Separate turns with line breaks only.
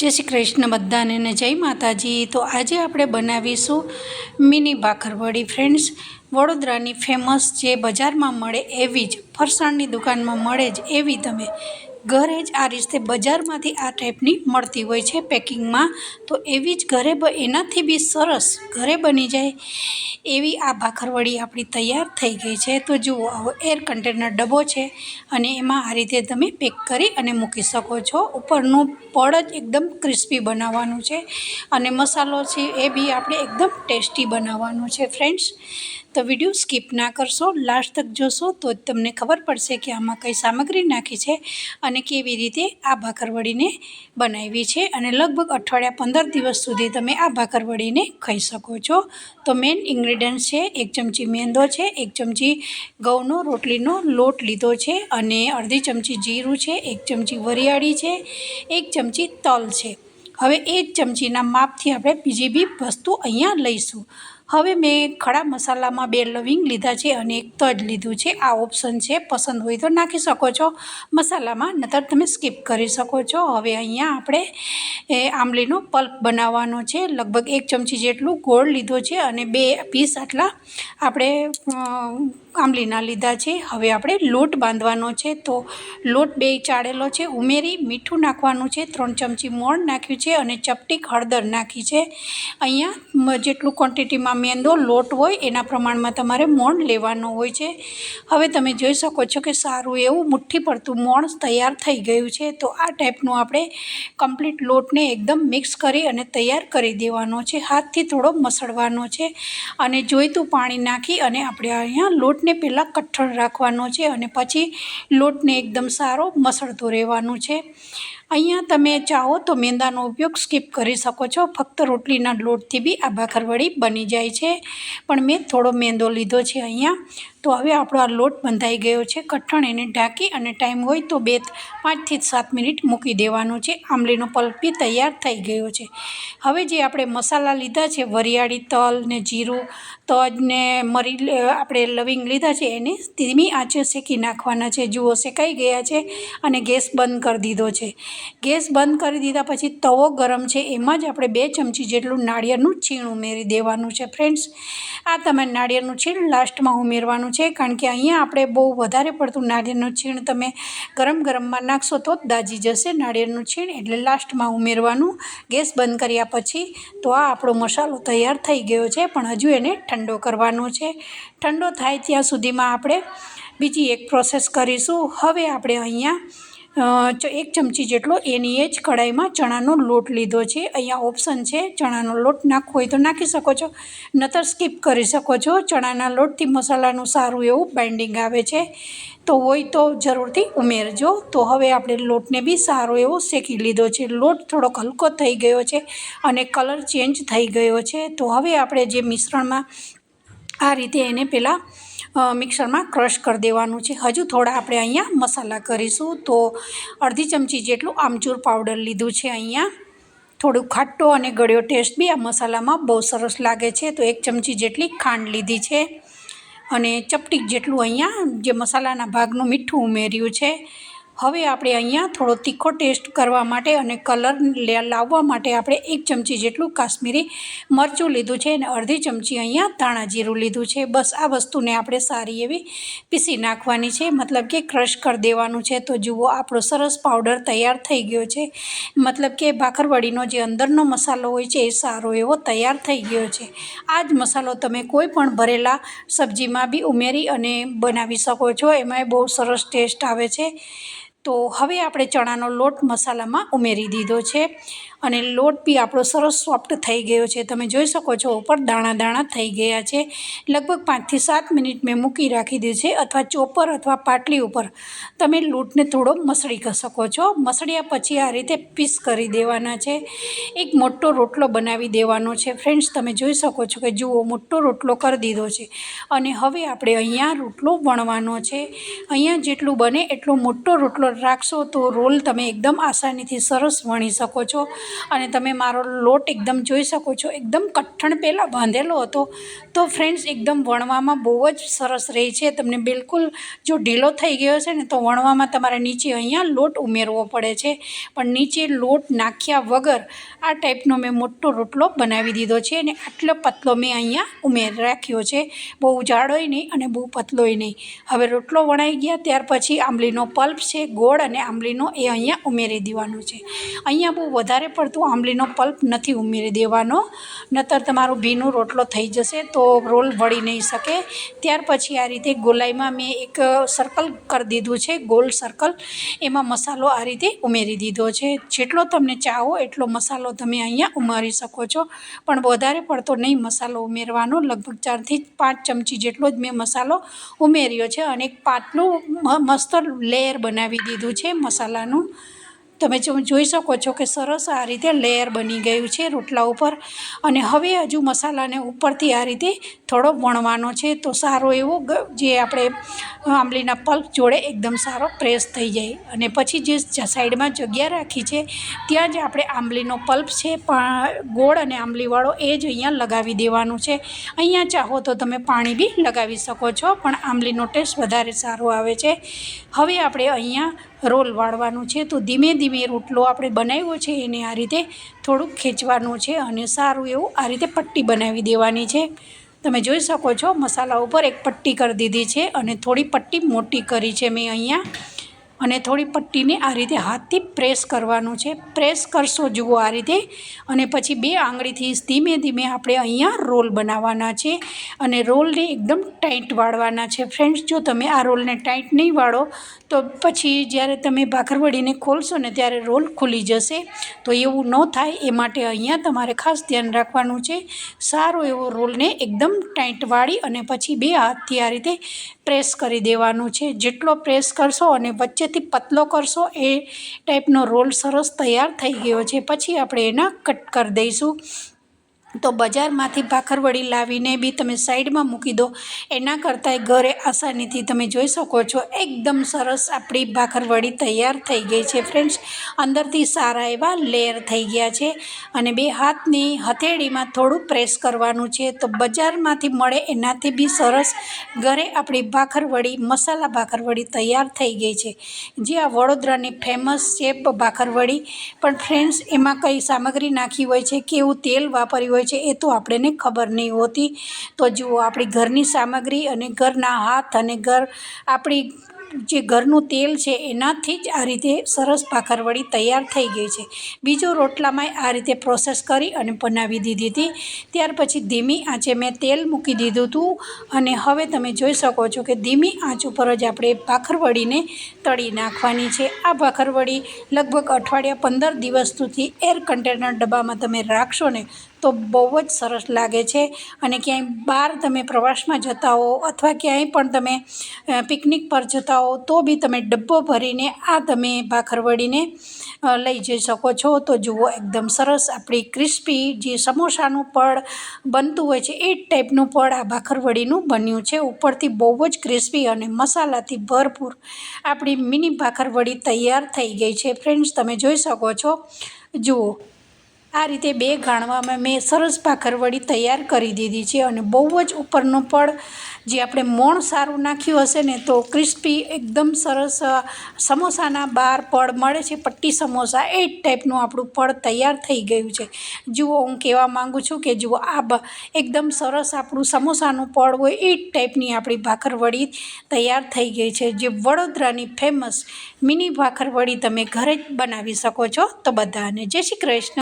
જય શ્રી કૃષ્ણ બધાને ને જય માતાજી. તો આજે આપણે બનાવીશું મિની ભાખરવડી ફ્રેન્ડ્સ, વડોદરાની ફેમસ જે બજારમાં મળે એવી જ, ફરસાણની દુકાનમાં મળે જ એવી તમે ઘરે જ આ રીતે બજારમાંથી આ ટાઈપની મળતી હોય છે પેકિંગમાં. તો એવી જ ઘરે એનાથી બી સરસ ઘરે બની જાય એવી આ ભાખરવડી આપણી તૈયાર થઈ ગઈ છે. તો જુઓ, આવો એર કન્ટેનર ડબ્બો છે અને એમાં આ રીતે તમે પેક કરી અને મૂકી શકો છો. ઉપરનું પડ જ એકદમ ક્રિસ્પી બનાવવાનું છે અને મસાલો છે એ બી આપણે એકદમ ટેસ્ટી બનાવવાનો છે ફ્રેન્ડ્સ તો વીડિયો સ્કીપ ના કરશો લાસ્ટ તક જોશો તો જ તમને ખબર પડશે કે આમાં કઈ સામગ્રી નાખી છે કેવી રીતે આ ભાખરવડીને બનાવી છે અને લગભગ અઠવાડિયા પંદર દિવસ સુધી તમે આ ભાખરવડીને ખાઈ શકો છો. તો મેઇન ઇન્ગ્રીડિયન્ટ છે, એક ચમચી મેંદો છે, એક ચમચી ઘઉંનો રોટલીનો લોટ લીધો છે અને અડધી ચમચી જીરું છે, એક ચમચી વરિયાળી છે, એક ચમચી તલ છે. હવે એ ચમચીના માપથી આપણે બીજી બી વસ્તુ અહીંયા લઈશું. હવે મેં ખડા મસાલામાં બે લવિંગ લીધા છે અને એક તજ લીધું છે. આ ઓપ્શન છે, પસંદ હોય તો નાખી શકો છો મસાલામાં નતર તમે સ્કીપ કરી શકો છો. હવે અહીંયા આપણે આંબલીનો પલ્પ બનાવવાનો છે. લગભગ એક ચમચી જેટલું ગોળ લીધો છે અને બે પીસ આટલા આપણે આંબલીના લીધા છે. હવે આપણે લોટ બાંધવાનો છે. તો લોટ બે ચાળેલો છે, ઉમેરી મીઠું નાખવાનું છે. ત્રણ ચમચી મોણ નાખ્યું છે અને ચપટીક હળદર નાખી છે. અહીંયા જેટલું ક્વોન્ટિટીમાં મેંદો લોટ હોય, એના પ્રમાણમાં તમારે મોણ લેવાનો હોય છે. હવે તમે જોઈ શકો છો કે સારું એવું મુઠ્ઠી પડતું મોણ તૈયાર થઈ ગયું છે. તો આ ટાઈપનું આપણે કમ્પ્લીટ લોટને એકદમ મિક્સ કરી અને તૈયાર કરી દેવાનો છે. હાથથી થોડો મસળવાનો છે અને જોઈતું પાણી નાખી અને આપણે અહીંયા લોટને પહેલાં કઠણ રાખવાનો છે અને પછી લોટને એકદમ સારો મસળતો રહેવાનું છે. અહીંયા તમે ચાહો તો મેંદાનો ઉપયોગ સ્કીપ કરી શકો છો. ફક્ત રોટલીના લોટથી બી આ ભાખરવડી બની જાય છે. પણ મેં થોડો મેંદો લીધો છે અહીંયા. તો હવે આપણો આ લોટ બંધાઈ ગયો છે. કઠણ એને ઢાંકી અને ટાઈમ હોય તો બે પાંચથી સાત મિનિટ મૂકી દેવાનો છે. આંબલીનો પલ્પ બી તૈયાર થઈ ગયો છે. હવે જે આપણે મસાલા લીધા છે, વરિયાળી તલ ને જીરું, તજ ને મરી આપણે લવિંગ લીધા છે, એને ધીમી આંચે શેકી નાખવાના છે. જુઓ શેકાઈ ગયા છે અને ગેસ બંધ કરી દીધો છે. ગેસ બંધ કરી દીધા પછી તવો ગરમ છે, એમાં જ આપણે બે ચમચી જેટલું નાળિયેરનું છીણ ઉમેરી દેવાનું છે ફ્રેન્ડ્સ આ તમે નાળિયેરનું છીણ લાસ્ટમાં ઉમેરવાનું છે, કારણ કે અહીંયા આપણે બહુ વધારે પડતું નાળિયેરનું છીણ તમે ગરમ ગરમમાં નાખશો તો દાજી જશે, નાળિયેરનું છીણ એટલે લાસ્ટમાં ઉમેરવાનું. ગેસ બંધ કર્યા પછી તો આ આપણો મસાલો તૈયાર થઈ ગયો છે, પણ હજુ એને ઠંડો કરવાનો છે. ઠંડો થાય ત્યાં સુધીમાં આપણે બીજી એક પ્રોસેસ કરીશું. હવે આપણે અહીંયા એક ચમચી જેટલો એની એ જ કઢાઈમાં ચણાનો લોટ લીધો છે. અહીંયા ઓપ્શન છે, ચણાનો લોટ નાખવો હોય તો નાખી શકો છો. નતર સ્કીપ કરી શકો છો. ચણાના લોટથી મસાલાનું સારું એવું બાઇન્ડિંગ આવે છે. તો હોય તો જરૂરથી ઉમેરજો. તો હવે આપણે લોટને બી સારો એવો શેકી લીધો છે. લોટ થોડોક હલકો થઈ ગયો છે અને કલર ચેન્જ થઈ ગયો છે. તો હવે આપણે જે મિશ્રણમાં આ રીતે એને પહેલાં મિક્સરમાં ક્રશ કરી દેવાનું છે. હજુ થોડા આપણે અહીંયા મસાલા કરીશું તો અડધી ચમચી જેટલું આમચૂર પાવડર લીધું છે અહીંયા. થોડું ખાટો અને ગળ્યો ટેસ્ટ બી આ મસાલામાં બહુ સરસ લાગે છે. તો એક ચમચી જેટલી ખાંડ લીધી છે અને ચપટીક જેટલું અહીંયા જે મસાલાના ભાગનું મીઠું ઉમેર્યું છે. હવે આપણે અહીંયા થોડો તીખો ટેસ્ટ કરવા માટે અને કલર લાવવા માટે આપણે એક ચમચી જેટલું કાશ્મીરી મરચું લીધું છે અને અડધી ચમચી અહીંયા ધાણા જીરું લીધું છે. બસ આ વસ્તુને આપણે સારી એવી પીસી નાખવાની છે. મતલબ કે ક્રશ કરી દેવાનું છે. તો જુઓ, આપણો સરસ પાવડર તૈયાર થઈ ગયો છે. મતલબ કે ભાખરવડીનો જે અંદરનો મસાલો હોય છે, એ સારો એવો તૈયાર થઈ ગયો છે. આ જ મસાલો તમે કોઈ પણ ભરેલા સબ્જીમાં બી ઉમેરી અને બનાવી શકો છો. એમાંય બહુ સરસ ટેસ્ટ આવે છે. તો હવે આપણે ચણાનો લોટ મસાલામાં ઉમેરી દીધો છે અને લોટ બી આપણો સરસ સોફ્ટ થઈ ગયો છે. તમે જોઈ શકો છો ઉપર દાણા દાણા થઈ ગયા છે. લગભગ પાંચથી સાત મિનિટ મેં મૂકી રાખી દીધું છે અથવા ચોપર અથવા પાટલી ઉપર તમે લોટને થોડો મસળી શકો છો. મસળ્યા પછી આ રીતે પીસ કરી દેવાના છે. એક મોટો રોટલો બનાવી દેવાનો છે. ફ્રેન્ડ્સ, તમે જોઈ શકો છો કે જુઓ મોટો રોટલો કરી દીધો છે અને હવે આપણે અહીંયા રોટલો વણવાનો છે. અહીંયા જેટલું બને એટલો મોટો રોટલો રાખશો તો રોલ તમે એકદમ આસાનીથી સરસ વણી શકો છો. અને તમે મારો લોટ એકદમ જોઈ શકો છો. એકદમ કઠણ પહેલાં બાંધેલો હતો. તો ફ્રેન્ડ્સ એકદમ વણવામાં બહુ જ સરસ રહે છે. તમને બિલકુલ જો ઢીલો થઈ ગયો છે ને તો વણવામાં તમારે નીચે અહીંયા લોટ ઉમેરવો પડે છે. પણ નીચે લોટ નાખ્યા વગર આ ટાઈપનો મેં મોટો રોટલો બનાવી દીધો છે અને આટલો પતલો મેં અહીંયા ઉમેર રાખ્યો છે. બહુ જાડોય નહીં અને બહુ પતલોય નહીં. હવે રોટલો વણાઈ ગયા ત્યાર પછી આંબલીનો પલ્પ છે ગોળ અને આંબલીનો એ અહીંયા ઉમેરી દેવાનો છે. અહીંયા બહુ વધારે પડતું આંબલીનો પલ્પ નથી ઉમેરી દેવાનો. નતર તમારો ભીનો રોટલો થઈ જશે તો રોલ વળી નહીં શકે. ત્યાર પછી આ રીતે ગોલાઈમાં મેં એક સર્કલ કરી દીધું છે, ગોલ સર્કલ એમાં મસાલો આ રીતે ઉમેરી દીધો છે. જેટલો તમને ચાહો એટલો મસાલો તમે અહીંયા ઉમેરી શકો છો. પણ વધારે પડતો નહીં મસાલો ઉમેરવાનો. લગભગ ચારથી પાંચ ચમચી જેટલો જ મેં મસાલો ઉમેર્યો છે અને એક પાતળું મસ્ત લેયર બનાવી દીધું છે મસાલાનું. તમે જોઈ શકો છો કે સરસ આ રીતે લેયર બની ગયું છે રોટલા ઉપર. અને હવે હજુ મસાલાને ઉપરથી આ રીતે થોડો વણવાનો છે તો સારો એવો જે આપણે આંબલીના પલ્પ જોડે એકદમ સારો પ્રેસ થઈ જાય. અને પછી જે સાઈડમાં જગ્યા રાખી છે ત્યાં જ આપણે આંબલીનો પલ્પ છે, પણ ગોળ અને આંબલીવાળો એ જ અહીંયા લગાવી દેવાનું છે. અહીંયા ચાહો તો તમે પાણી બી લગાવી શકો છો, પણ આંબલીનો ટેસ્ટ વધારે સારો આવે છે. હવે આપણે અહીંયા રોલ વાળવાનું છે. તો ધીમે ધીમે રોટલો આપણે બનાવ્યો છે એને આ રીતે થોડુંક ખેંચવાનું છે અને સારું એવું આ રીતે પટ્ટી બનાવી દેવાની છે. તમે જોઈ શકો છો મસાલા ઉપર એક પટ્ટી કરી દીધી છે અને થોડી પટ્ટી મોટી કરી છે મેં અહીંયા. અને થોડી પટ્ટીને આ રીતે હાથથી પ્રેસ કરવાનું છે. પ્રેસ કરશો જુઓ આ રીતે. અને પછી બે આંગળીથી ધીમે ધીમે આપણે અહીંયા રોલ બનાવવાના છે. અને રોલને એકદમ ટાઈટ વાળવાના છે. ફ્રેન્ડ્સ, જો તમે આ રોલને ટાઈટ નહીં વાળો, તો પછી જ્યારે તમે ભાખરવડીને ખોલશો ને ત્યારે રોલ ખુલી જશે. તો એવું ન થાય. એ માટે અહીંયા તમારે ખાસ ધ્યાન રાખવાનું છે. સારો એવો રોલને એકદમ ટાઈટ વાળી અને પછી બે હાથથી આ રીતે પ્રેસ કરી દેવાનું છે. જેટલો પ્રેસ કરશો અને વચ્ચેથી પતલો કરશો એ ટાઈપનો રોલ સરસ તૈયાર થઈ ગયો છે. પછી આપણે એના કટ કરી દઈશું. તો બજારમાંથી ભાખરવડી લાવીને બી તમે સાઈડમાં મૂકી દો. એના કરતાંય ઘરે આસાનીથી તમે જોઈ શકો છો, એકદમ સરસ આપણી ભાખરવડી તૈયાર થઈ ગઈ છે ફ્રેન્ડ્સ. અંદરથી સારા એવા લેયર થઈ ગયા છે અને બે હાથની હથેળીમાં થોડું પ્રેસ કરવાનું છે. તો બજારમાંથી મળે એનાથી બી સરસ. ઘરે આપણી ભાખરવડી મસાલા ભાખરવડી તૈયાર થઈ ગઈ છે. જે આ વડોદરાની ફેમસ છે ભાખરવડી પણ ફ્રેન્ડ્સ, એમાં કઈ સામગ્રી નાખી હોય છે કેવું તેલ વાપર્યું હોય છે એ તો આપણને ખબર નહીં હોતી. તો જુઓ, આપણી ઘરની સામગ્રી અને ઘરના હાથ અને ઘર, આપણી જે ઘરનું તેલ છે એનાથી જ આ રીતે સરસ ભાખરવડી તૈયાર થઈ ગઈ છે. બીજો રોટલામાં આ રીતે પ્રોસેસ કરી અને બનાવી દીધી હતી. ત્યાર પછી ધીમી આંચે મેં તેલ મૂકી દીધું હતું અને હવે તમે જોઈ શકો છો કે ધીમી આંચ ઉપર જ આપણે ભાખરવડીને તળી નાખવાની છે. આ ભાખરવડી લગભગ અઠવાડિયા પંદર દિવસ સુધી એર કન્ટેનર ડબ્બામાં તમે રાખશો ને તો બહુ જ સરસ લાગે છે અને ક્યાંય બહાર તમે પ્રવાસમાં જતા હો અથવા ક્યાંય પણ તમે પિકનિક પર જતા હો તો બી તમે ડબ્બો ભરીને આ તમે ભાખરવડીને લઈ જઈ શકો છો. તો જુઓ એકદમ સરસ આપણી ક્રિસ્પી જે સમોસાનું પડ બનતું હોય છે એ જ ટાઈપનું પડ આ ભાખરવડીનું બન્યું છે. ઉપરથી બહુ જ ક્રિસ્પી અને મસાલાથી ભરપૂર આપણી મિની ભાખરવડી તૈયાર થઈ ગઈ છે. ફ્રેન્ડ્સ, તમે જોઈ શકો છો. જુઓ. આ રીતે બે ગાણવામાં મેં સરસ ભાખરવડી તૈયાર કરી દીધી છે અને બહુ જ ઉપરનું પડ જે આપણે મોણ સારું નાખ્યું હશે ને તો ક્રિસ્પી એકદમ સરસ સમોસાના બહાર પડ મળે છે, પટ્ટી સમોસા, એ જ ટાઈપનું આપણું પડ તૈયાર થઈ ગયું છે. જુઓ, હું કહેવા માગું છું કે જુઓ, આ એકદમ સરસ આપણું સમોસાનું પડ હોય એ જ ટાઈપની આપણી ભાખરવડી તૈયાર થઈ ગઈ છે. જે વડોદરાની ફેમસ મિની ભાખરવડી તમે ઘરે જ બનાવી શકો છો. તો બધાને જય શ્રી કૃષ્ણ.